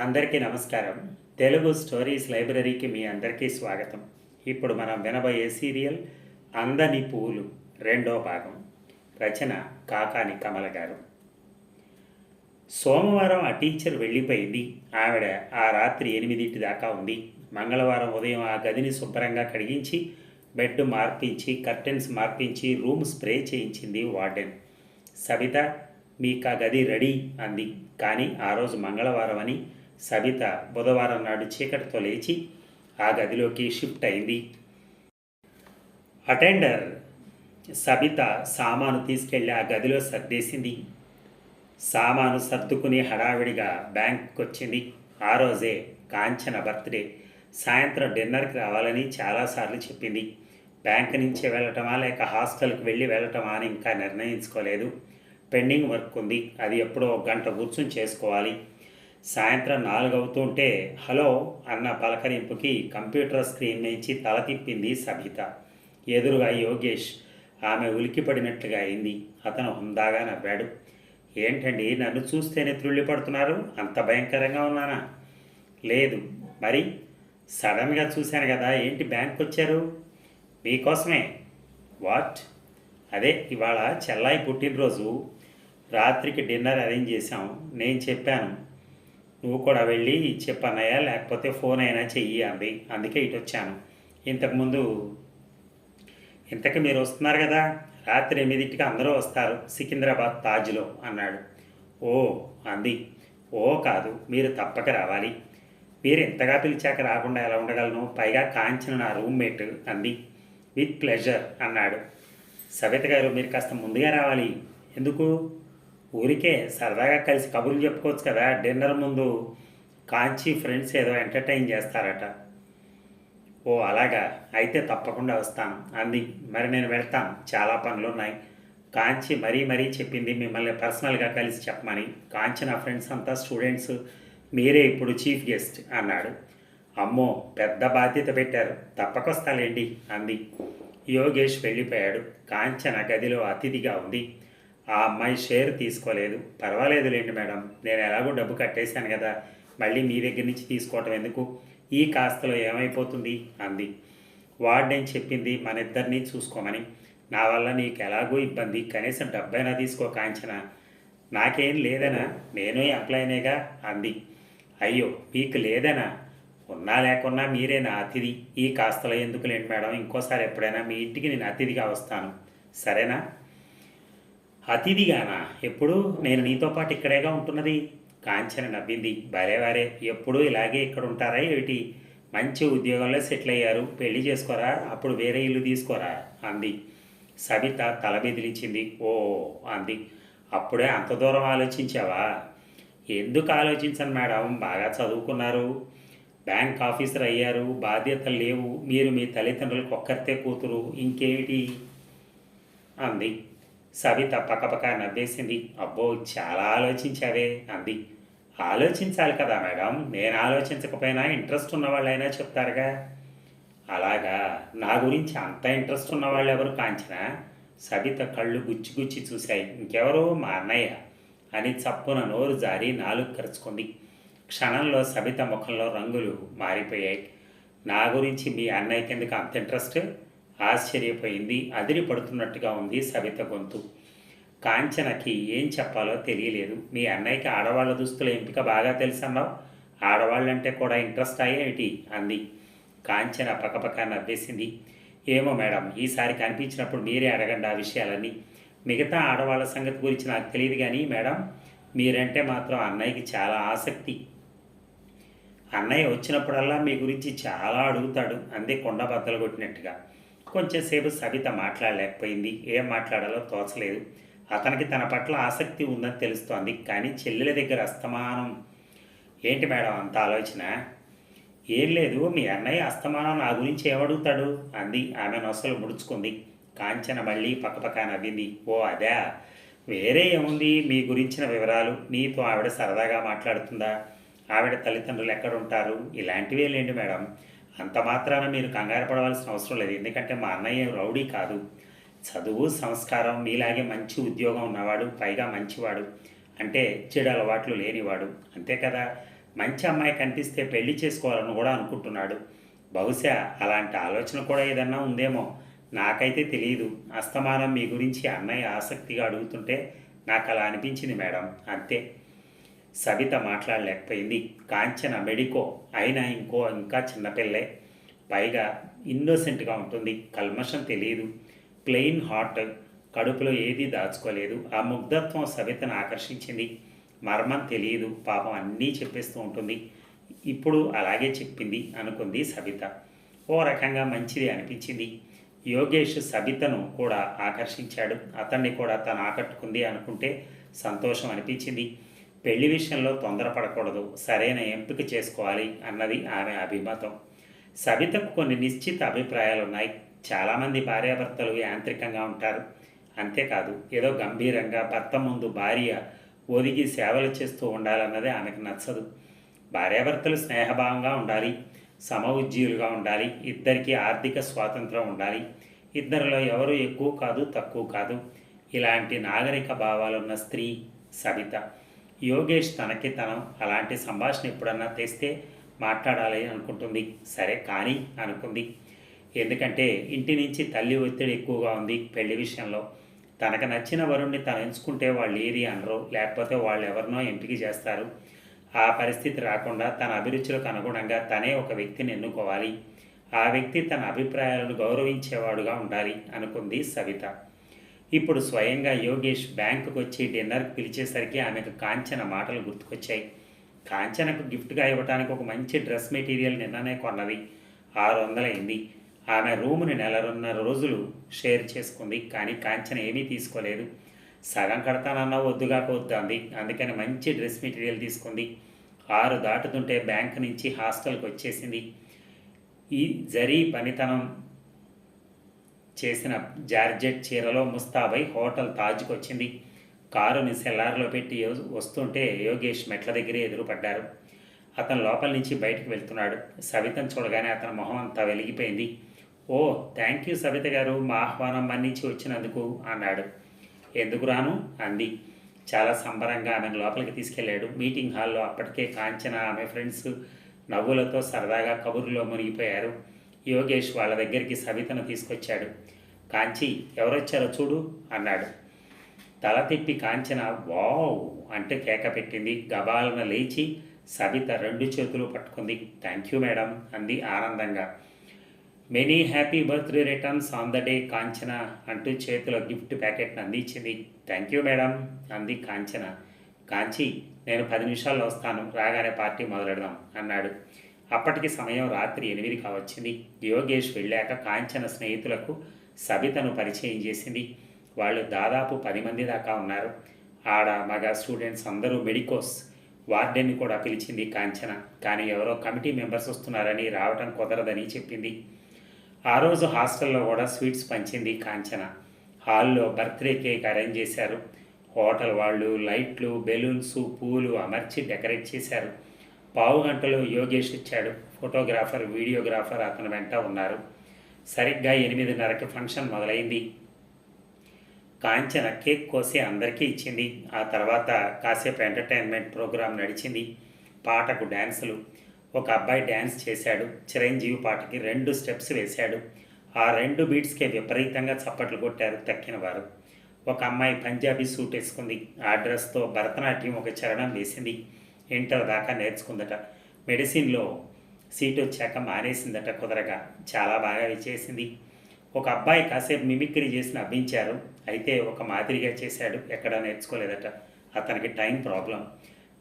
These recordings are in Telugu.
అందరికీ నమస్కారం. తెలుగు స్టోరీస్ లైబ్రరీకి మీ అందరికీ స్వాగతం. ఇప్పుడు మనం వినబోయే సీరియల్ అందని పూలు రెండో భాగం. రచన కాకాని కమల గారు. సోమవారం ఆ టీచర్ వెళ్ళిపోయింది. ఆవిడ ఆ రాత్రి ఎనిమిదింటి దాకా ఉంది. మంగళవారం ఉదయం ఆ గదిని శుభ్రంగా కడిగించి బెడ్ మార్పించి కర్టెన్స్ మార్పించి రూమ్ స్ప్రే చేయించింది వార్డెన్. సబిత మీకు ఆ గది రెడీ అంది. కానీ ఆ రోజు మంగళవారం అని సబిత బుధవారం నాడు చీకటితో లేచి ఆ గదిలోకి షిఫ్ట్ అయింది. అటెండర్ సబిత సామాను తీసుకెళ్ళి ఆ గదిలో సర్దేసింది. సామాను సర్దుకుని హడావిడిగా బ్యాంక్కి వచ్చింది ఆ రోజే కాంచన బర్త్డే. సాయంత్రం డిన్నర్కి రావాలని చాలాసార్లు చెప్పింది. బ్యాంక్ నుంచి వెళ్ళటమా లేక హాస్టల్కి వెళ్ళి వెళ్ళటమా అని ఇంకా నిర్ణయించుకోలేదు. పెండింగ్ వర్క్ ఉంది. అది ఎప్పుడో ఒక గంట కూర్చుని చేసుకోవాలి. సాయంత్రం నాలుగు అవుతుంటే హలో అన్న పలకరింపుకి కంప్యూటర్ స్క్రీన్ నుంచి తల తిప్పింది సబిత. ఎదురుగా యోగేష్. ఆమె ఉలికిపడినట్లుగా అయింది. అతను హుందాగా నవ్వాడు. ఏంటండి నన్ను చూస్తేనే త్రుళ్ళి పడుతున్నారు అంత భయంకరంగా ఉన్నానా? లేదు. మరి? సడన్గా చూశాను కదా ఏంటి బ్యాంక్ వచ్చారు మీకోసమే. వాట్? అదే ఇవాళ చెల్లాయి పుట్టినరోజు. రాత్రికి డిన్నర్ అరేంజ్ చేశాం. నేను చెప్పాను. నువ్వు కూడా వెళ్ళి చెప్పన్నయ్యా లేకపోతే ఫోన్ అయినా చెయ్యి అంది. అందుకే ఇటు వచ్చాను. ఇంతకుముందు ఇంతకు మీరు వస్తున్నారు కదా రాత్రి ఎనిమిదింటికి అందరూ వస్తారు సికింద్రాబాద్ తాజ్లో అన్నాడు. ఓ అంది. ఓ కాదు మీరు తప్పక రావాలి. మీరు ఇంతగా పిలిచాక రాకుండా ఎలా ఉండగలను? పైగా కాంచిన నా రూమ్మేట్ అంది. విత్ ప్లెజర్ అన్నాడు. సవిత గారు మీరు కాస్త ముందుగా రావాలి. ఎందుకు? ఊరికే సరదాగా కలిసి కబుర్లు చెప్పుకోవచ్చు కదా డిన్నర్ ముందు కాంచి ఫ్రెండ్స్ ఏదో ఎంటర్టైన్ చేస్తారట. ఓ అలాగా. అయితే తప్పకుండా వస్తాను. అంది. మరి నేను వెళ్తాను చాలా పనులు ఉన్నాయి కాంచి మరీ మరీ చెప్పింది మిమ్మల్ని పర్సనల్గా కలిసి చెప్పమని. కాంచి నా ఫ్రెండ్స్ అంతా స్టూడెంట్స్. మీరే ఇప్పుడు చీఫ్ గెస్ట్ అన్నాడు. అమ్మో పెద్ద బాధ్యత పెట్టారు. తప్పకొస్తాలేండి. అంది. యోగేష్ వెళ్ళిపోయాడు. కాంచన గదిలో అతిథిగా ఉంది. ఆ అమ్మాయి షేర్ తీసుకోలేదు. పర్వాలేదులేండి మేడం. నేను ఎలాగో డబ్బు కట్టేశాను కదా. మళ్ళీ మీ దగ్గర నుంచి తీసుకోవటం ఎందుకు? ఈ కాస్తలో ఏమైపోతుంది? అంది. వార్డెన్ చెప్పింది మన ఇద్దరిని చూసుకోమని. నా వల్ల నీకు ఎలాగో ఇబ్బంది. కనీసం డబ్బైనా తీసుకో కాంచన. నాకేం లేదనా? నేను అప్లైనేగా అంది. అయ్యో మీకు లేదనా? ఉన్నా లేకున్నా మీరే నా అతిథి. ఈ కాస్తలో ఎందుకు లేండి మేడం? ఇంకోసారి ఎప్పుడైనా మీ ఇంటికి నేను అతిథిగా వస్తాను. సరేనా? అతిథిగానా ఎప్పుడు నేను నీతో పాటు ఇక్కడేగా ఉంటున్నది? కాంచన నవ్వింది. భలే వారే. ఎప్పుడూ ఇలాగే ఇక్కడ ఉంటారా ఏమిటి? మంచి ఉద్యోగంలో సెటిల్ అయ్యారు పెళ్ళి చేసుకోరా? అప్పుడు వేరే ఇల్లు తీసుకోరా? అంది. సబిత తల బెదిలించింది ఓ అంది. అప్పుడే అంత దూరం ఆలోచించావా? ఎందుకు ఆలోచించను మేడం? బాగా చదువుకున్నారు. బ్యాంక్ ఆఫీసర్ అయ్యారు. బాధ్యతలు లేవు. మీరు మీ తల్లిదండ్రులకు ఒక్కరితే కూతురు. ఇంకేమిటి? అంది. సవిత పక్కపక్క నవ్వేసింది. అబ్బో చాలా ఆలోచించావే అంది. ఆలోచించాలి కదా మేడం నేను ఆలోచించకపోయినా ఇంట్రెస్ట్ ఉన్నవాళ్ళైనా చెప్తారుగా. అలాగా నా గురించి అంత ఇంట్రెస్ట్ ఉన్న వాళ్ళు ఎవరు కాంచిన? సబిత కళ్ళు గుచ్చి గుచ్చి చూశాయి. ఇంకెవరో? మా అన్నయ్య అని చప్పున నోరు జారి నాలుగు కరుచుకుంది. క్షణంలో సబిత ముఖంలో రంగులు మారిపోయాయి. నా గురించి మీ అన్నయ్య కిందకు అంత ఇంట్రెస్ట్? ఆశ్చర్యపోయింది. అదిరిపడుతున్నట్టుగా ఉంది సబిత గొంతు. కాంచనకి ఏం చెప్పాలో తెలియలేదు. మీ అన్నయ్యకి ఆడవాళ్ళ దుస్తుల ఎంపిక బాగా తెలుసన్నావు? ఆడవాళ్ళంటే కూడా ఇంట్రెస్ట్ అయ్యేమిటి అంది. కాంచన పక్కపక్క నవ్వేసింది. ఏమో మేడం ఈసారి కనిపించినప్పుడు మీరే అడగండి ఆ విషయాలన్నీ. మిగతా ఆడవాళ్ళ సంగతి గురించి నాకు తెలియదు కానీ మేడం మీరంటే మాత్రం అన్నయ్యకి చాలా ఆసక్తి. అన్నయ్య వచ్చినప్పుడల్లా మీ గురించి చాలా అడుగుతాడు అందే కొండ బద్దలు కొట్టినట్టుగా. కొంచెంసేపు సబిత మాట్లాడలేకపోయింది. ఏం మాట్లాడాలో తోచలేదు. అతనికి తన పట్ల ఆసక్తి ఉందని తెలుస్తోంది. కానీ చెల్లెల దగ్గర అస్తమానం. ఏంటి మేడం అంత ఆలోచన? ఏం లేదు మీ అన్నయ్య అస్తమానం నా గురించి ఏమడుగుతాడు? అంది. ఆమె నొసలు ముడుచుకుంది. కాంచన మళ్ళీ పక్కపక్క నవ్వింది. ఓ అదే? వేరే ఏముంది? మీ గురించిన వివరాలు. నీతో ఆవిడ సరదాగా మాట్లాడుతుందా? ఆవిడ తల్లిదండ్రులు ఎక్కడుంటారు? ఇలాంటివే లేండి మేడం. అంత మాత్రాన మీరు కంగారు పడవలసిన అవసరం లేదు. ఎందుకంటే మా అన్నయ్య రౌడీ కాదు. చదువు సంస్కారం మీలాగే మంచి ఉద్యోగం ఉన్నవాడు పైగా మంచివాడు. అంటే చెడు అలవాట్లు లేనివాడు. అంతే కదా? మంచి అమ్మాయి కనిపిస్తే పెళ్ళి చేసుకోవాలని కూడా అనుకుంటున్నాడు. బహుశా అలాంటి ఆలోచన కూడా ఏదన్నా ఉందేమో. నాకైతే తెలియదు అస్తమానం మీ గురించి అన్నయ్య ఆసక్తిగా అడుగుతుంటే నాకు అలా అనిపించింది మేడం. అంతే. సవిత మాట్లాడలేకపోయింది. కాంచన మెడికో అయినా ఇంకో ఇంకా చిన్నపిల్లే పైగా ఇన్నోసెంట్గా ఉంటుంది. కల్మషం తెలియదు. ప్లెయిన్ హార్ట్ కడుపులో ఏదీ దాచుకోలేదు. ఆ ముగ్ధత్వం సవితను ఆకర్షించింది. మర్మం తెలియదు. పాపం అన్నీ చెప్పేస్తూ ఉంటుంది. ఇప్పుడు అలాగే చెప్పింది అనుకుంది సవిత ఓ రకంగా మంచిది అనిపించింది. యోగేష్ సబితను కూడా ఆకర్షించాడు. అతన్ని కూడా తను ఆకట్టుకుంది అనుకుంటే సంతోషం అనిపించింది. పెళ్ళి విషయంలో తొందరపడకూడదు సరైన ఎంపిక చేసుకోవాలి అన్నది ఆమె అభిమతం. సబితకు కొన్ని నిశ్చిత అభిప్రాయాలు ఉన్నాయి చాలామంది భార్యాభర్తలు యాంత్రికంగా ఉంటారు. అంతేకాదు ఏదో గంభీరంగా భర్త ముందు భార్య ఒదిగి సేవలు చేస్తూ ఉండాలన్నది ఆమెకు నచ్చదు. భార్యాభర్తలు స్నేహభావంగా ఉండాలి సమ ఉజ్జీవులుగా ఉండాలి ఇద్దరికీ ఆర్థిక స్వాతంత్రం ఉండాలి. ఇద్దరిలో ఎవరు ఎక్కువ కాదు తక్కువ కాదు. ఇలాంటి నాగరిక భావాలున్న స్త్రీ సబిత. యోగేష్ తనకి తను అలాంటి సంభాషణ ఎప్పుడన్నా తెస్తే మాట్లాడాలి అనుకుంటుంది. సరే కానీ అనుకుంది. ఎందుకంటే ఇంటి నుంచి తల్లి ఒత్తిడి ఎక్కువగా ఉంది పెళ్ళి విషయంలో. తనకు నచ్చిన వరుణ్ణి తను ఎంచుకుంటే వాళ్ళు ఏది అనరు లేకపోతే వాళ్ళు ఎవరినో ఎంపిక చేస్తారు. ఆ పరిస్థితి రాకుండా తన అభిరుచులకు అనుగుణంగా తనే ఒక వ్యక్తిని ఎన్నుకోవాలి. ఆ వ్యక్తి తన అభిప్రాయాలను గౌరవించేవాడుగా ఉండాలి అనుకుంది సవిత. ఇప్పుడు స్వయంగా యోగేష్ బ్యాంకుకు వచ్చి డిన్నర్కి పిలిచేసరికి ఆమెకు కాంచన మాటలు గుర్తుకొచ్చాయి. కాంచనకు గిఫ్ట్గా ఇవ్వడానికి ఒక మంచి డ్రెస్ మెటీరియల్ నిన్ననే కొన్నది. ఆరు వందలైంది ఆమె రూముని నెలన్నర రోజులు షేర్ చేసుకుంది కానీ కాంచన ఏమీ తీసుకోలేదు. సగం కడతానన్నా వద్దుగా వద్దంది అందుకని మంచి డ్రెస్ మెటీరియల్ తీసుకుంది. ఆరు దాటుతుంటే బ్యాంక్ నుంచి హాస్టల్కి వచ్చేసింది ఈ జరీ పనితనం చేసిన జార్జెట్ చీరలో ముస్తాబై హోటల్ తాజ్కి వచ్చింది కారుని సెల్లార్లో పెట్టి యో- వస్తుంటే యోగేష్ మెట్ల దగ్గరే ఎదురుపడ్డారు. అతను లోపల నుంచి బయటకు వెళ్తున్నాడు. సవితను చూడగానే అతని మొహం అంతా వెలిగిపోయింది. ఓ థ్యాంక్ యూ సవిత గారు మా ఆహ్వానం మన్నించి వచ్చినందుకు అన్నాడు. ఎందుకు రాను? అంది. చాలా సంబరంగా ఆమెను లోపలికి తీసుకెళ్ళాడు. మీటింగ్ హాల్లో అప్పటికే కాంచన ఆమె ఫ్రెండ్స్ నవ్వులతో సరదాగా కబుర్లో మునిగిపోయారు. యోగేష్ వాళ్ళ దగ్గరికి సవితను తీసుకొచ్చాడు. కాంచి ఎవరొచ్చారో చూడు అన్నాడు. తల తిప్పి కాంచన వావ్ అంటే కేక పెట్టింది. గబాలన లేచి సవిత రెండు చేతులు పట్టుకుంది. థ్యాంక్ యూ మేడం అంది ఆనందంగా. Many happy birthday returns on the day Kanchana అంటూ చేతిలో గిఫ్ట్ ప్యాకెట్ని అందించింది. థ్యాంక్ యూ మేడం అంది కాంచన. కాంచి నేను పది నిమిషాల్లో వస్తాను. రాగానే పార్టీ మొదలెడదాం అన్నాడు. అప్పటికి సమయం రాత్రి ఎనిమిది కావచ్చింది. యోగేష్ వెళ్ళాక కాంచన స్నేహితులకు సబితను పరిచయం చేసింది. వాళ్ళు దాదాపు పది మంది దాకా ఉన్నారు. ఆడ మగ స్టూడెంట్స్ అందరూ మెడికోస్ వార్డెన్ని కూడా పిలిచింది కాంచన. కానీ ఎవరో కమిటీ మెంబర్స్ వస్తున్నారని రావటం కుదరదని చెప్పింది. ఆ రోజు హాస్టల్లో కూడా స్వీట్స్ పంచింది కాంచన. హాల్లో బర్త్డే కేక్ అరేంజ్ చేశారు. హోటల్ వాళ్ళు లైట్లు బెలూన్స్ పూలు అమర్చి డెకరేట్ చేశారు. పావు గంటలో యోగేష్ ఇచ్చాడు. ఫోటోగ్రాఫర్ వీడియోగ్రాఫర్ అతని వెంట ఉన్నారు. సరిగ్గా ఎనిమిదిన్నరకి ఫంక్షన్ మొదలైంది. కాంచన కేక్ కోసి అందరికీ ఇచ్చింది. ఆ తర్వాత కాసేపు ఎంటర్టైన్మెంట్ ప్రోగ్రాం నడిచింది. పాటకు డ్యాన్సులు ఒక అబ్బాయి డ్యాన్స్ చేశాడు. చిరంజీవి పాటకి రెండు స్టెప్స్ వేశాడు. ఆ రెండు బీట్స్కే విపరీతంగా చప్పట్లు కొట్టారు తక్కిన వారు ఒక అమ్మాయి పంజాబీ సూట్ వేసుకుంది. ఆ డ్రెస్తో భరతనాట్యం ఒక చరణం వేసింది. ఇంటర్ దాకా నేర్చుకుందట. మెడిసిన్లో సీట్ వచ్చాక మానేసిందట కుదరగా. చాలా బాగా చేసింది ఒక అబ్బాయి కాసేపు మిమిక్రీ చేసి నవ్వించారు. అయితే ఒక మాదిరిగా చేశాడు. ఎక్కడా నేర్చుకోలేదట. అతనికి టైం ప్రాబ్లం.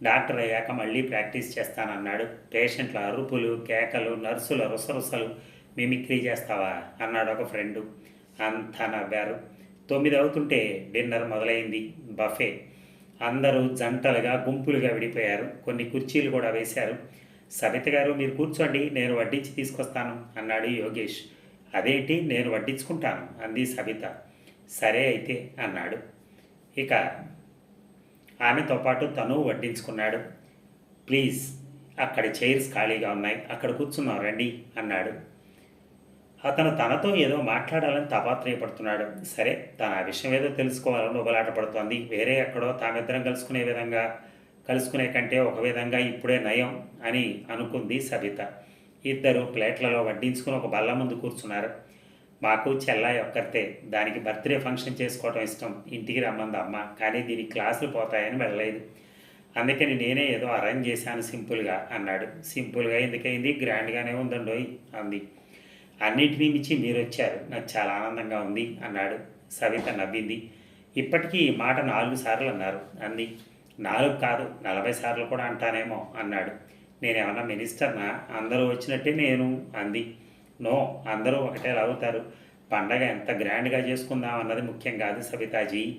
డాక్టర్ అయ్యాక మళ్ళీ ప్రాక్టీస్ చేస్తానన్నాడు. పేషెంట్ల అరుపులు కేకలు నర్సుల రుసరుసలు మిమిక్రీ చేస్తావా? అన్నాడు ఒక ఫ్రెండు. అంతా నవ్వారు. తొమ్మిది అవుతుంటే డిన్నర్ మొదలైంది. బఫే. అందరూ జంటలుగా గుంపులుగా విడిపోయారు. కొన్ని కుర్చీలు కూడా వేశారు. సబిత గారు మీరు కూర్చోండి నేను వడ్డించి తీసుకొస్తాను అన్నాడు యోగేష్. అదేంటి? నేను వడ్డించుకుంటాను అంది సబిత. సరే అయితే అన్నాడు. ఇక ఆమెతో పాటు తను వడ్డించుకున్నాడు. ప్లీజ్ అక్కడ చైర్స్ ఖాళీగా ఉన్నాయి. అక్కడ కూర్చున్నాం రండి అన్నాడు. అతను తనతో ఏదో మాట్లాడాలని తపాత్రయపడుతున్నాడు. సరే తన ఆ విషయం ఏదో తెలుసుకోవాలని ఉబలాటపడుతోంది. వేరే ఎక్కడో తామిద్దరం కలుసుకునే విధంగా కలుసుకునే కంటే ఒక విధంగా ఇప్పుడే నయం అని అనుకుంది సబిత. ఇద్దరు ప్లేట్లలో వడ్డించుకుని ఒక బల్ల ముందు కూర్చున్నారు. మాకు చెల్లాయి ఒక్కరితే దానికి బర్త్డే ఫంక్షన్ చేసుకోవటం ఇష్టం. ఇంటికి రమ్మంది అమ్మ కానీ దీనికి క్లాసులు పోతాయని వెళ్ళలేదు. అందుకని నేనే ఏదో అరేంజ్ చేశాను సింపుల్గా అన్నాడు. సింపుల్గా ఎందుకైంది గ్రాండ్గానే ఉందండోయ్ అంది. అన్నిటినీ మించి మీరు వచ్చారు నాకు చాలా ఆనందంగా ఉంది అన్నాడు సవిత నవ్వింది. ఇప్పటికీ ఈ మాట నాలుగు సార్లు అన్నారు. అంది. నాలుగు కాదు నలభై సార్లు కూడా అంటానేమో అన్నాడు. నేనేమన్నా మినిస్టర్నా? అందరూ వచ్చినట్టే నేను అంది. నో అందరూ ఒకటే లాగుతారు. పండగ ఎంత గ్రాండ్గా చేసుకుందాం అన్నది ముఖ్యం కాదు సవితాజీ.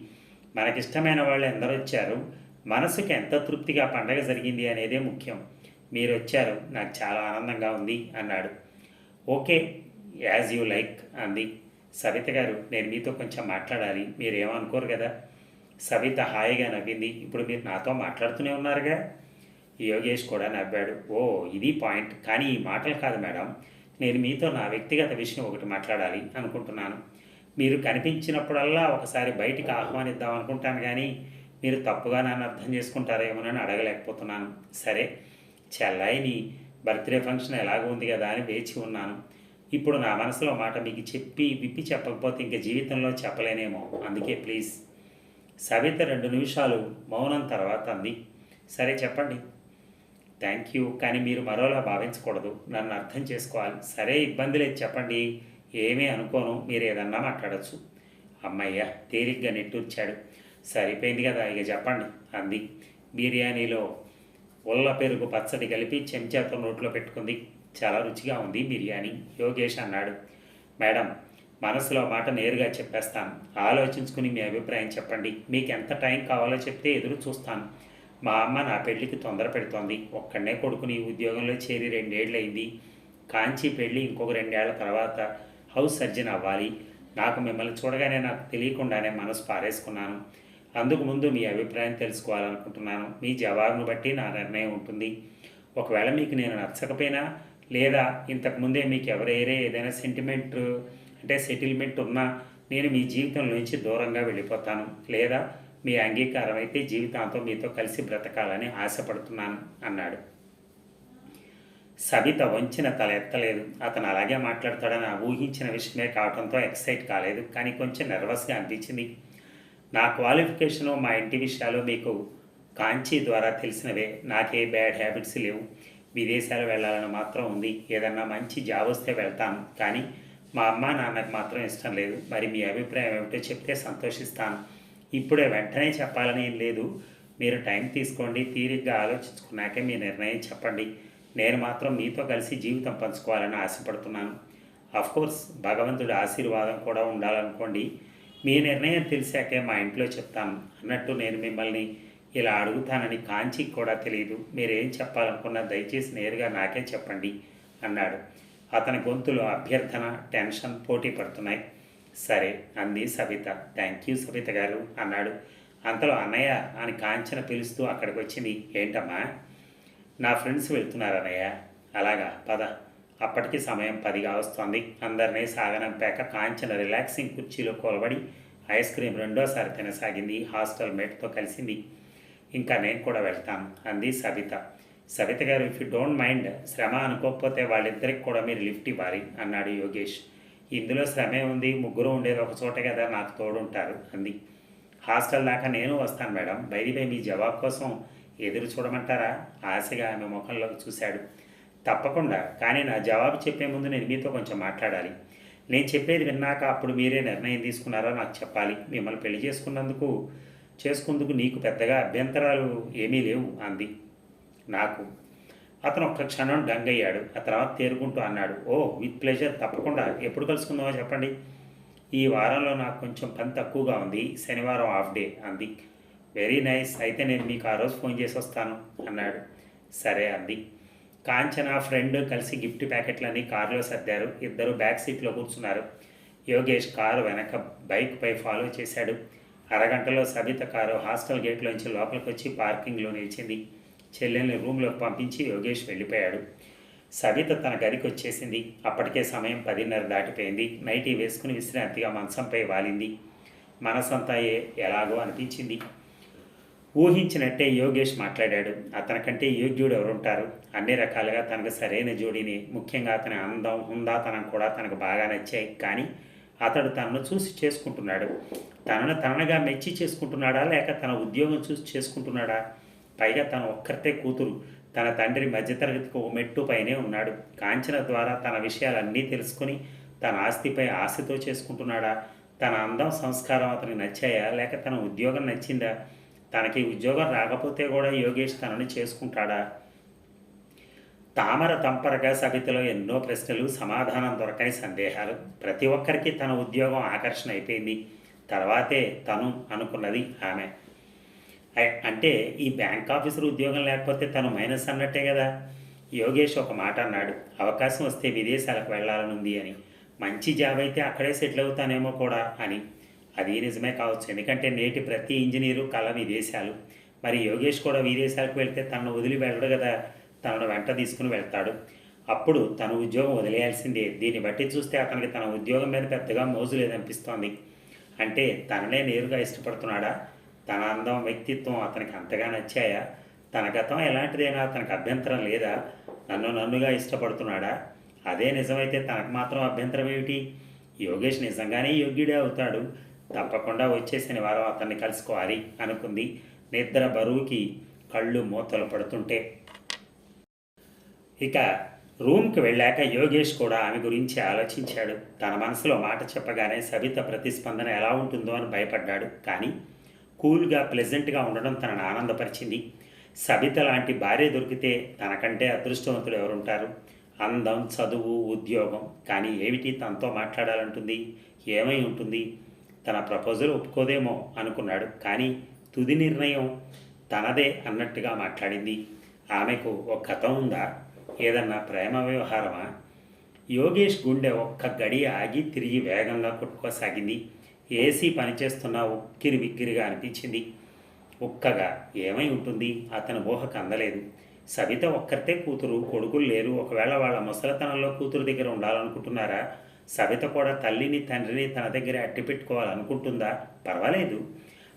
మనకిష్టమైన వాళ్ళు ఎందరు వచ్చారు. మనసుకి ఎంత తృప్తిగా పండగ జరిగింది అనేదే ముఖ్యం. మీరు వచ్చారు నాకు చాలా ఆనందంగా ఉంది అన్నాడు. ఓకే యాజ్ యూ లైక్ అంది సవిత గారు నేను మీతో కొంచెం మాట్లాడాలి. మీరేమనుకోరు కదా? సవిత హాయిగా నవ్వింది. ఇప్పుడు మీరు నాతో మాట్లాడుతూనే ఉన్నారుగా? యోగేష్ కూడా నవ్వాడు. ఓ ఇది పాయింట్. కానీ ఈ మాటలు కాదు మేడం. నేను మీతో నా వ్యక్తిగత విషయం ఒకటి మాట్లాడాలి అనుకుంటున్నాను. మీరు కనిపించినప్పుడల్లా ఒకసారి బయటికి ఆహ్వానిద్దాం అనుకుంటాను కానీ మీరు తప్పుగా నన్ను అర్థం చేసుకుంటారేమోనని అడగలేకపోతున్నాను. సరే చెల్లాయిని బర్త్డే ఫంక్షన్ ఎలాగో ఉంది కదా అని వేచి ఉన్నాను. ఇప్పుడు నా మనసులో మాట మీకు చెప్పి విప్పి చెప్పకపోతే ఇంక జీవితంలో చెప్పలేనేమో. అందుకే ప్లీజ్. సవిత రెండు నిమిషాలు మౌనం తర్వాత అంది. సరే చెప్పండి. Thank you. కానీ మీరు మరోలా భావించకూడదు. నన్ను అర్థం చేసుకోవాలి. సరే ఇబ్బంది లేదు. చెప్పండి. ఏమీ అనుకోను. మీరు ఏదన్నా మాట్లాడచ్చు. అమ్మయ్య తేలిగ్గా నెట్టూర్చాడు. సరిపోయింది కదా ఇక చెప్పండి అంది. బిర్యానీలో ఉల్ల పెరుగు పచ్చడి కలిపి చెంచాతో నోట్లో పెట్టుకుంది. చాలా రుచిగా ఉంది బిర్యానీ. యోగేష్ అన్నాడు. మేడం మనసులో మాట నేరుగా చెప్పేస్తాను. ఆలోచించుకుని మీ అభిప్రాయం చెప్పండి. మీకు ఎంత టైం కావాలో చెప్తే ఎదురు చూస్తాను. మా అమ్మ నా పెళ్ళికి తొందర పెడుతోంది. ఒక్కడనే కొడుకుని ఉద్యోగంలో చేరి రెండేళ్ళయింది కాంచి పెళ్ళి ఇంకొక రెండేళ్ళ తర్వాత హౌస్ సర్జన్ అవ్వాలి. నాకు మిమ్మల్ని చూడగానే నాకు తెలియకుండానే మనసు పారేసుకున్నాను. అందుకు ముందు మీ అభిప్రాయం తెలుసుకోవాలనుకుంటున్నాను. మీ జవాబును బట్టి నా నిర్ణయం ఉంటుంది. ఒకవేళ మీకు నేను నచ్చకపోయినా లేదా ఇంతకుముందే మీకు ఎవరైనా ఏదైనా సెంటిమెంట్ అంటే సెటిల్మెంట్ ఉన్నా నేను మీ జీవితంలోంచి దూరంగా వెళ్ళిపోతాను. లేదా మీ అంగీకారం అయితే జీవితాంతం మీతో కలిసి బ్రతకాలని ఆశపడుతున్నాను అన్నాడు. సబిత వంచిన తల ఎత్తలేదు. అతను అలాగే మాట్లాడతాడని ఊహించిన విషయమే కావడంతో ఎక్సైట్ కాలేదు. కానీ కొంచెం నర్వస్గా అనిపించింది. నా క్వాలిఫికేషను మా ఇంటి విషయాలు మీకు కాంచీ ద్వారా తెలిసినవే. నాకే బ్యాడ్ హ్యాబిట్స్ లేవు. విదేశాలు వెళ్ళాలని మాత్రం ఉంది. ఏదన్నా మంచి జాబ్ వస్తే వెళ్తాను కానీ మా అమ్మ నాన్నకు మాత్రం ఇష్టం లేదు. మరి మీ అభిప్రాయం ఏమిటో చెప్తే సంతోషిస్తాను. ఇప్పుడే వెంటనే చెప్పాలని ఏం లేదు. మీరు టైం తీసుకోండి. తీరిగ్గా ఆలోచించుకున్నాకే మీ నిర్ణయం చెప్పండి. నేను మాత్రం మీతో కలిసి జీవితం పంచుకోవాలని ఆశపడుతున్నాను. కోర్స్ భగవంతుడి ఆశీర్వాదం కూడా ఉండాలనుకోండి. మీ నిర్ణయం తెలిసాకే మా ఇంట్లో చెప్తాను. అన్నట్టు నేను మిమ్మల్ని ఇలా అడుగుతానని కాంచికి కూడా తెలియదు మీరేం చెప్పాలనుకున్నా దయచేసి నేరుగా నాకే చెప్పండి అన్నాడు. అతని గొంతులో అభ్యర్థన టెన్షన్ పోటీ పడుతున్నాయి. సరే అంది సబిత. థ్యాంక్ యూ సబిత గారు అన్నాడు. అంతలో అన్నయ్య అని కాంచన పిలుస్తూ అక్కడికి వచ్చింది. ఏంటమ్మా? నా ఫ్రెండ్స్ వెళ్తున్నారు అన్నయ్య. అలాగా పద. అప్పటికి సమయం పదిగా వస్తోంది. అందరినీ సాగనంపాక కాంచన రిలాక్సింగ్ కుర్చీలో కూలబడి ఐస్ క్రీమ్ రెండోసారి తినసాగింది. హాస్టల్ మేట్తో కలిసింది. ఇంకా నేను కూడా వెళ్తాను అంది సబిత. సబిత గారు ఇఫ్ యూ డోంట్ మైండ్ శ్రమ అనుకోకపోతే వాళ్ళిద్దరికి కూడా మీరు లిఫ్ట్ ఇవ్వాలి అన్నాడు యోగేష్. ఇందులో శ్రమే ఉంది ముగ్గురు ఉండేది ఒక చోట కదా నాకు తోడుంటారు అంది. హాస్టల్ దాకా నేను వస్తాను మేడం. బయటిపై మీ జవాబు కోసం ఎదురు చూడమంటారా? ఆశగా ఆమె ముఖంలోకి చూశాడు. తప్పకుండా కానీ నా జవాబు చెప్పే ముందు నేను మీతో కొంచెం మాట్లాడాలి. నేను చెప్పేది విన్నాక అప్పుడు మీరే నిర్ణయం తీసుకున్నారో నాకు చెప్పాలి. మిమ్మల్ని పెళ్ళి చేసుకున్నందుకు చేసుకుందుకు నీకు పెద్దగా అభ్యంతరాలు ఏమీ లేవు అంది. నాకు. అతను ఒక్క క్షణం డంగయ్యాడు ఆ తర్వాత తేరుకుంటూ అన్నాడు ఓ విత్ ప్లెజర్ తప్పకుండా. ఎప్పుడు కలుసుకుందామో చెప్పండి. ఈ వారంలో నాకు కొంచెం పని తక్కువగా ఉంది. శనివారం హాఫ్ డే అంది. వెరీ నైస్ అయితే నేను మీకు ఆ రోజు ఫోన్ చేసి వస్తాను అన్నాడు. సరే అంది. కాంచన ఫ్రెండ్ కలిసి గిఫ్ట్ ప్యాకెట్లన్నీ కారులో సర్దారు. ఇద్దరు బ్యాక్ సీట్లో కూర్చున్నారు. యోగేష్ కారు వెనక బైక్పై ఫాలో చేశాడు. అరగంటలో సబిత కారు హాస్టల్ గేట్లోంచి లోపలికి వచ్చి పార్కింగ్లో నిలిచింది. చెల్లెల్ని రూమ్లోకి పంపించి యోగేష్ వెళ్ళిపోయాడు. సబిత తన గదికి వచ్చేసింది. అప్పటికే సమయం పదిన్నర దాటిపోయింది. నైటీ వేసుకుని విశ్రాంతిగా మంచంపై వాలింది. మనసంతా ఎలాగో అనిపించింది. ఊహించినట్టే యోగేష్ మాట్లాడాడు. అతనికంటే యోగ్యుడు ఎవరుంటారు? అన్ని రకాలుగా తనకు సరైన జోడిని ముఖ్యంగా అతని అందం హుందాతనం కూడా తనకు బాగా నచ్చాయి. కానీ అతడు తనను చూసి చేసుకుంటున్నాడు. తనను తనగా మెచ్చి చేసుకుంటున్నాడా? లేక తన ఉద్యోగం చూసి చేసుకుంటున్నాడా? పైగా తన ఒక్కరితే కూతురు. తన తండ్రి మధ్యతరగతికి ఓ మెట్టు పైనే ఉన్నాడు. కాంచన ద్వారా తన విషయాలన్నీ తెలుసుకుని తన ఆస్తిపై ఆశతో చేసుకుంటున్నాడా? తన అందం సంస్కారం అతనికి నచ్చాయా? లేక తన ఉద్యోగం నచ్చిందా? తనకి ఉద్యోగం రాకపోతే కూడా యోగేష్ తనని చేసుకుంటాడా? తామర తంపరగా సభితలో ఎన్నో ప్రశ్నలు సమాధానం దొరకని సందేహాలు. ప్రతి ఒక్కరికి తన ఉద్యోగం ఆకర్షణ అయిపోయింది. తర్వాతే తను అనుకున్నది ఆమె. అంటే ఈ బ్యాంక్ ఆఫీసర్ ఉద్యోగం లేకపోతే తను మైనస్ అన్నట్టే కదా? యోగేష్ ఒక మాట అన్నాడు. అవకాశం వస్తే విదేశాలకు వెళ్ళాలనుంది అని. మంచి జాబ్ అయితే అక్కడే సెటిల్ అవుతానేమో కూడా అని. అది నిజమే కావచ్చు. ఎందుకంటే నేటి ప్రతి ఇంజనీరు కళ విదేశాలు. మరి యోగేష్ కూడా విదేశాలకు వెళ్తే తనను వదిలి వెళ్ళడు కదా? తనను వెంట తీసుకుని వెళ్తాడు. అప్పుడు తన ఉద్యోగం వదిలేయాల్సిందే. దీన్ని బట్టి చూస్తే అతనికి తన ఉద్యోగం మీద పెద్దగా మోజు లేదనిపిస్తోంది. అంటే తననే నేరుగా ఇష్టపడుతున్నాడా? తన అందం వ్యక్తిత్వం అతనికి అంతగా నచ్చాయా? తన గతం ఎలాంటిదైనా అతనికి అభ్యంతరం లేదా? నన్ను నన్నుగా ఇష్టపడుతున్నాడా? అదే నిజమైతే తనకు మాత్రం అభ్యంతరం ఏమిటి? యోగేష్ నిజంగానే యోగ్యుడే అవుతాడు. తప్పకుండా వచ్చే శనివారం అతన్ని కలుసుకోవాలి అనుకుంది. నిద్ర బరువుకి కళ్ళు మూతలు పడుతుంటే ఇక రూమ్కి వెళ్ళాక యోగేష్ కూడా ఆమె గురించి ఆలోచించాడు. తన మనసులో మాట చెప్పగానే సబిత ప్రతిస్పందన ఎలా ఉంటుందో అని భయపడ్డాడు. కానీ కూల్గా ప్లెజెంట్గా ఉండడం తనను ఆనందపరిచింది. సబిత లాంటి భార్య దొరికితే తనకంటే అదృష్టవంతులు ఎవరుంటారు? అందం చదువు ఉద్యోగం. కానీ ఏమిటి తనతో మాట్లాడాలంటుంది? ఏమై ఉంటుంది? తన ప్రపోజల్ ఒప్పుకోదేమో అనుకున్నాడు. కానీ తుది నిర్ణయం తనదే అన్నట్టుగా మాట్లాడింది. ఆమెకు ఒక కథ ఉందా? ఏదన్నా ప్రేమ వ్యవహారమా? యోగేష్ గుండె ఒక్క గడి ఆగి తిరిగి వేగంగా కొట్టుకోసాగింది. ఏసీ పనిచేస్తున్నా ఉక్కిరి బిక్కిరిగా అనిపించింది. ఉక్కగా ఏమై ఉంటుంది? అతని ఊహకు అందలేదు. సవిత ఒక్కరితే కూతురు కొడుకులు లేరు. ఒకవేళ వాళ్ళ ముసలితనంలో కూతురు దగ్గర ఉండాలనుకుంటున్నారా? సవిత కూడా తల్లిని తండ్రిని తన దగ్గర అట్టి పెట్టుకోవాలనుకుంటుందా? పర్వాలేదు.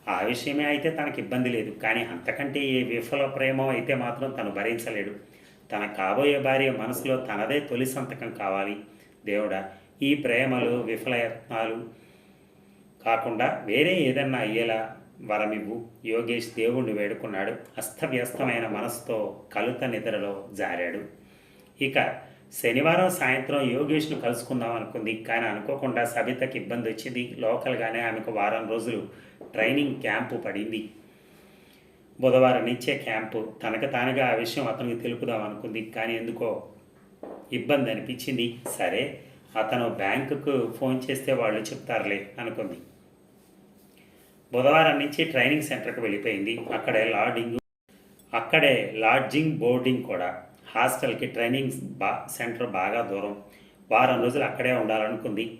ఆ విషయమే అయితే తనకి ఇబ్బంది లేదు. కానీ అంతకంటే ఏ విఫల ప్రేమ అయితే మాత్రం తను భరించలేడు. తన కాబోయే భార్య మనసులో తనదే తొలి సంతకం కావాలి. దేవుడా ఈ ప్రేమలు విఫలయత్నాలు కాకుండా వేరే ఏదన్నా అయ్యేలా వరమివ్వు. యోగేష్ దేవుణ్ణి వేడుకున్నాడు. అస్తవ్యస్తమైన మనసుతో కలుత నిద్రలో జారాడు. ఇక శనివారం సాయంత్రం యోగేష్ను కలుసుకుందాం అనుకుంది. కానీ అనుకోకుండా సబితకి ఇబ్బంది వచ్చింది లోకల్గానే ఆమెకు వారం రోజులు ట్రైనింగ్ క్యాంపు పడింది. బుధవారం నుంచే క్యాంపు. తనకు తానుగా ఆ విషయం అతనికి తెలుపుదాం అనుకుంది. కానీ ఎందుకో ఇబ్బంది అనిపించింది. సరే అతను బ్యాంకుకు ఫోన్ చేస్తే వాళ్ళు చెప్తారులే అనుకుంది. బుధవారం నుంచి ట్రైనింగ్ సెంటర్కి వెళ్ళిపోయింది. అక్కడే లాడ్జింగ్ అక్కడే లాడ్జింగ్ బోర్డింగ్ కూడా. హాస్టల్కి ట్రైనింగ్ బా సెంటర్ బాగా దూరం. వారం రోజులు అక్కడే ఉండాలనుకుంది.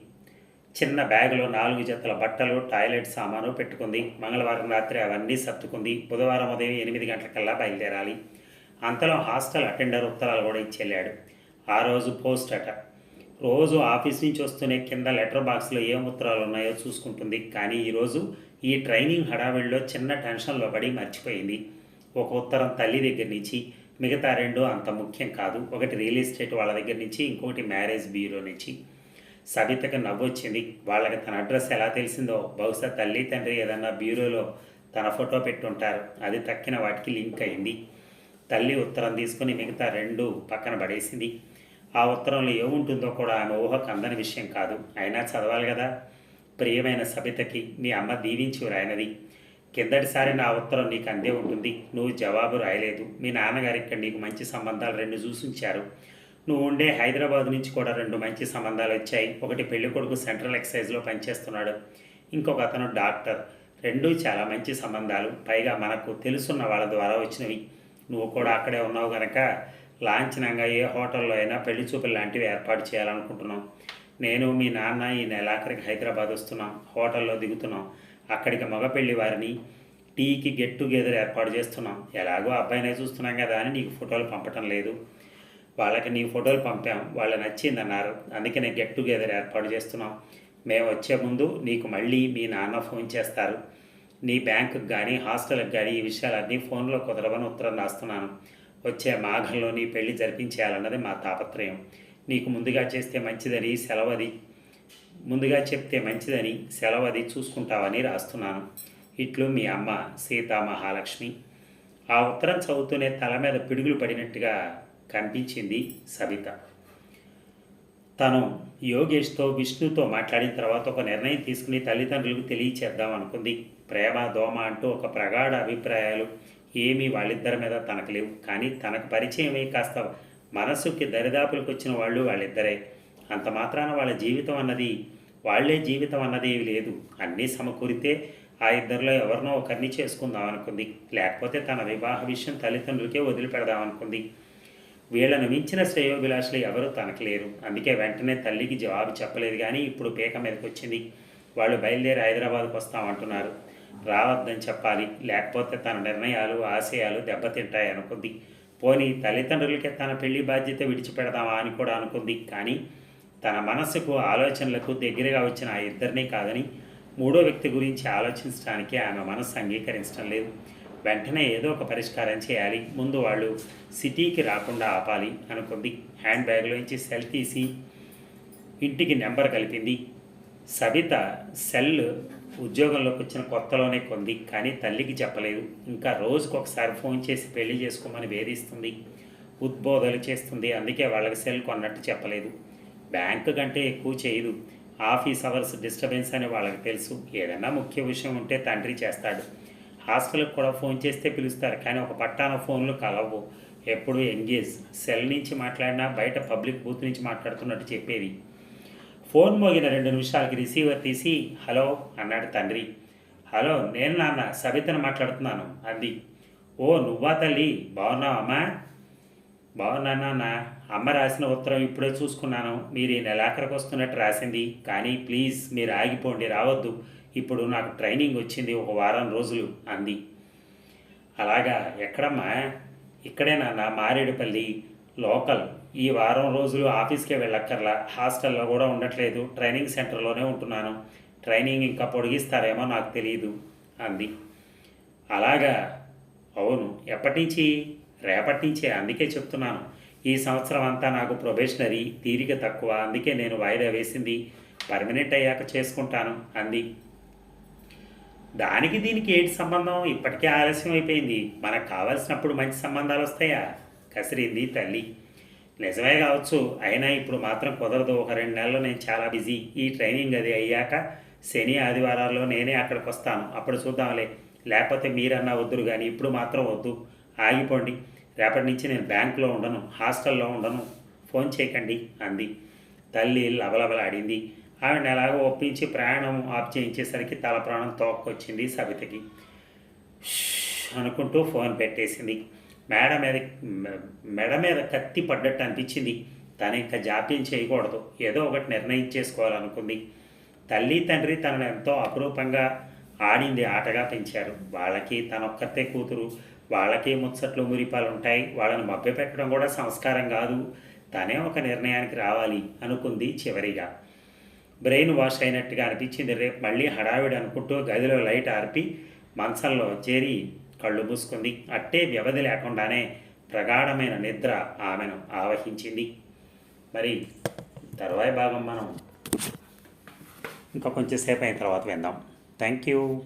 చిన్న బ్యాగులో నాలుగు జతల బట్టలు టాయిలెట్ సామాను పెట్టుకుంది. మంగళవారం రాత్రి అవన్నీ సర్దుకుంది. బుధవారం ఉదయం ఎనిమిది గంటలకల్లా బయలుదేరాలి. అంతలో హాస్టల్ అటెండర్ ఉత్తరాలు కూడా ఇచ్చెళ్ళాడు ఆ రోజు పోస్ట్ అట. రోజు ఆఫీస్ నుంచి వస్తూనే కింద లెటర్ బాక్స్లో ఏం ఉత్తరాలు ఉన్నాయో చూసుకుంటుంది. కానీ ఈరోజు ఈ ట్రైనింగ్ హడావిడిలో చిన్న టెన్షన్లో పడి మర్చిపోయింది. ఒక ఉత్తరం తల్లి దగ్గర నుంచి మిగతా రెండు అంత ముఖ్యం కాదు. ఒకటి రియల్ ఎస్టేట్ వాళ్ళ దగ్గర నుంచి ఇంకొకటి మ్యారేజ్ బ్యూరో నుంచి. సబితకు నవ్వొచ్చింది. వాళ్ళకి తన అడ్రస్ ఎలా తెలిసిందో బహుశా తల్లి తండ్రి ఏదన్నా బ్యూరోలో తన ఫోటో పెట్టుంటారు. అది తక్కిన వాటికి లింక్ అయింది. తల్లి ఉత్తరం తీసుకుని మిగతా రెండు పక్కన పడేసింది. ఆ ఉత్తరంలో ఏముంటుందో కూడా ఆమె ఊహకు అందని విషయం కాదు. అయినా చదవాలి కదా? ప్రియమైన సబితకి మీ అమ్మ దీవించి రాయనది. కిందటిసారి నా ఉత్తరం నీకు అందే ఉంటుంది. నువ్వు జవాబు రాయలేదు. మీ నాన్నగారు ఇక్కడ నీకు మంచి సంబంధాలు రెండు చూసించారు. నువ్వు ఉండే హైదరాబాద్ నుంచి కూడా రెండు మంచి సంబంధాలు వచ్చాయి. ఒకటి పెళ్ళి కొడుకు సెంట్రల్ ఎక్సైజ్లో పనిచేస్తున్నాడు. ఇంకొక అతను డాక్టర్. రెండు చాలా మంచి సంబంధాలు. పైగా మనకు తెలుసున్న వాళ్ళ ద్వారా వచ్చినవి. నువ్వు కూడా అక్కడే ఉన్నావు గనక లాంఛనంగా ఏ హోటల్లో అయినా పెళ్ళి చూపులు లాంటివి ఏర్పాటు చేయాలనుకుంటున్నాం. నేను మీ నాన్న ఈ నెలాఖరికి హైదరాబాద్ వస్తున్నాం. హోటల్లో దిగుతున్నాం. అక్కడికి మగ పెళ్ళి వారిని టీకి గెట్ టుగెదర్ ఏర్పాటు చేస్తున్నాం. ఎలాగో అబ్బాయినే చూస్తున్నాం కదా అని నీకు ఫోటోలు పంపటం లేదు. వాళ్ళకి నీ ఫోటోలు పంపాం. వాళ్ళు నచ్చిందన్నారు. అందుకనే గెట్ టుగెదర్ ఏర్పాటు చేస్తున్నాం. మేము వచ్చే ముందు నీకు మళ్ళీ మీ నాన్న ఫోన్ చేస్తారు. నీ బ్యాంకుకి కానీ హాస్టల్కి కానీ ఈ విషయాలన్నీ ఫోన్లో కుదరవని ఉత్తరం రాస్తున్నాను. వచ్చే మాఘంలో నీ పెళ్ళి జరిపించేయాలన్నది మా తాపత్రయం. నీకు ముందుగా చేస్తే మంచిదని సెలవది. ముందుగా చెప్తే మంచిదని సెలవది చూసుకుంటావని రాస్తున్నాను. ఇట్లు మీ అమ్మ సీతా మహాలక్ష్మి ఆ ఉత్తరం చదువుతూనే తల మీద పిడుగులు పడినట్టుగా కనిపించింది సబిత. తను యోగేష్తో విష్ణుతో మాట్లాడిన తర్వాత ఒక నిర్ణయం తీసుకుని తల్లిదండ్రులకు తెలియచేద్దాం అనుకుంది. ప్రేమ దోమ అంటూ ఒక ప్రగాఢ అభిప్రాయాలు ఏమీ వాళ్ళిద్దరి మీద తనకు లేవు. కానీ తనకు పరిచయమై కాస్త మనసుకి దరిదాపులకు వచ్చిన వాళ్ళు వాళ్ళిద్దరే. అంత మాత్రాన వాళ్ళ జీవితం అన్నది వాళ్ళే జీవితం అన్నది ఏమి లేదు. అన్నీ సమకూరితే ఆ ఇద్దరిలో ఎవరినో ఒకరిని చేసుకుందాం అనుకుంది. లేకపోతే తన వివాహ విషయం తల్లిదండ్రులకే వదిలిపెడదాం అనుకుంది. వీళ్ళను మించిన శ్రేయోభిలాషులు ఎవరు తనకు లేరు అందుకే వెంటనే తల్లికి జవాబు చెప్పలేదు కానీ ఇప్పుడు పీక మీదకి వచ్చింది వాళ్ళు బయలుదేరి హైదరాబాద్కు వస్తామంటున్నారు. రావద్దని చెప్పాలి. లేకపోతే తన నిర్ణయాలు ఆశయాలు దెబ్బతింటాయి అనుకుంది. పోనీ తల్లిదండ్రులకే తన పెళ్ళి బాధ్యత విడిచిపెడదామా అని కూడా అనుకుంది. కానీ తన మనస్సుకు ఆలోచనలకు దగ్గరగా వచ్చిన ఆ ఇద్దరినీ కాదని మూడో వ్యక్తి గురించి ఆలోచించడానికి ఆమె మనస్సు అంగీకరించడం లేదు. వెంటనే ఏదో ఒక పరిష్కారం చేయాలి. ముందు వాళ్ళు సిటీకి రాకుండా ఆపాలి అనుకుంది హ్యాండ్ బ్యాగ్లోంచి సెల్ తీసి ఇంటికి నెంబర్ కలిపింది. సబిత సెల్ ఉద్యోగంలోకి వచ్చిన కొత్తలోనే కొంది. కానీ తల్లికి చెప్పలేదు. ఇంకా రోజుకు ఒకసారి ఫోన్ చేసి పెళ్ళి చేసుకోమని వేధిస్తుంది. ఉద్బోధలు చేస్తుంది. అందుకే వాళ్ళకి సెల్ కొన్నట్టు చెప్పలేదు. బ్యాంకు కంటే ఎక్కువ చేయదు. ఆఫీస్ అవర్స్ డిస్టర్బెన్స్ అని వాళ్ళకి తెలుసు. ఏదైనా ముఖ్య విషయం ఉంటే తండ్రి చేస్తాడు. హాస్టల్కి కూడా ఫోన్ చేస్తే పిలుస్తారు కానీ ఒక పట్టాన ఫోన్లు కలవు. ఎప్పుడు ఎంగేజ్. సెల్ నుంచి మాట్లాడినా బయట పబ్లిక్ బూత్ నుంచి మాట్లాడుతున్నట్టు చెప్పేది. ఫోన్ మోగిన రెండు నిమిషాలకి రిసీవర్ తీసి హలో అన్నాడు తండ్రి. హలో నేను నాన్న సవితను మాట్లాడుతున్నాను అంది. ఓ నువ్వా తల్లి? బాగున్నావు అమ్మా? బాగున్నా నాన్న. అమ్మ రాసిన ఉత్తరం ఇప్పుడే చూసుకున్నాను. మీరు ఈ నెలాఖరికి వస్తున్నట్టు రాసింది. కానీ ప్లీజ్ మీరు ఆగిపోండి రావద్దు. ఇప్పుడు నాకు ట్రైనింగ్ వచ్చింది ఒక వారం రోజులు అంది. అలాగా ఎక్కడమ్మా? ఇక్కడే నా మారేడుపల్లి లోకల్. ఈ వారం రోజులు ఆఫీస్కే వెళ్ళక్కర్లా. హాస్టల్లో కూడా ఉండట్లేదు. ట్రైనింగ్ సెంటర్లోనే ఉంటున్నాను. ట్రైనింగ్ ఇంకా పొడిగిస్తారేమో నాకు తెలియదు అంది. అలాగా? అవును. ఎప్పటి నుంచి రేపటి నుంచే అందుకే చెప్తున్నాను. ఈ సంవత్సరం అంతా నాకు ప్రొబేషనరీ తీరిక తక్కువ. అందుకే నేను వాయిదా వేసింది. పర్మనెంట్ అయ్యాక చేసుకుంటాను అంది. దానికి దీనికి ఏంటి సంబంధం? ఇప్పటికే ఆలస్యం అయిపోయింది. మనకు కావలసినప్పుడు మంచి సంబంధాలు వస్తాయా? కసిరింది తల్లి. నిజమే కావచ్చు. అయినా ఇప్పుడు మాత్రం కుదరదు. ఒక రెండు నెలలు నేను చాలా బిజీ. ఈ ట్రైనింగ్ అది అయ్యాక శని ఆదివారాల్లో నేనే అక్కడికి వస్తాను. అప్పుడు చూద్దాంలే. లేకపోతే మీరన్నా వద్దురు కానీ ఇప్పుడు మాత్రం వద్దు. ఆగిపోండి. రేపటి నుంచి నేను బ్యాంకులో ఉండను. హాస్టల్లో ఉండను. ఫోన్ చేయకండి అంది. తల్లి లబలబలాడింది ఆవిడ ఎలాగో ఒప్పించి ప్రయాణం ఆఫ్ చేయించేసరికి తల ప్రాణం తోక్కొచ్చింది సవితకి. అనుకుంటూ ఫోన్ పెట్టేసింది. మేడ మీద మెడ మీద కత్తి పడ్డట్టు అనిపించింది. తను ఇంకా జాప్యం చేయకూడదు. ఏదో ఒకటి నిర్ణయం చేసుకోవాలనుకుంది. తల్లి తండ్రి తనను ఎంతో అపురూపంగా ఆడింది ఆటగా పెంచారు. వాళ్ళకి తనొక్కతే కూతురు. వాళ్ళకి ముచ్చట్లు మురిపాలు ఉంటాయి. వాళ్ళని మభ్య పెట్టడం కూడా సంస్కారం కాదు. తనే ఒక నిర్ణయానికి రావాలి అనుకుంది చివరిగా. బ్రెయిన్ వాష్ అయినట్టుగా అనిపించింది. రేపు మళ్ళీ హడావిడి అనుకుంటూ గదిలో లైట్ ఆర్పి మంచంలో చేరి కళ్ళు మూసుకుంది. అట్టే వ్యవధి లేకుండానే ప్రగాఢమైన నిద్ర ఆమెను ఆవహించింది. మరి తర్వాయి భాగం మనం ఇంకా కొంచెంసేపు అయిన తర్వాత విందాం. Thank you.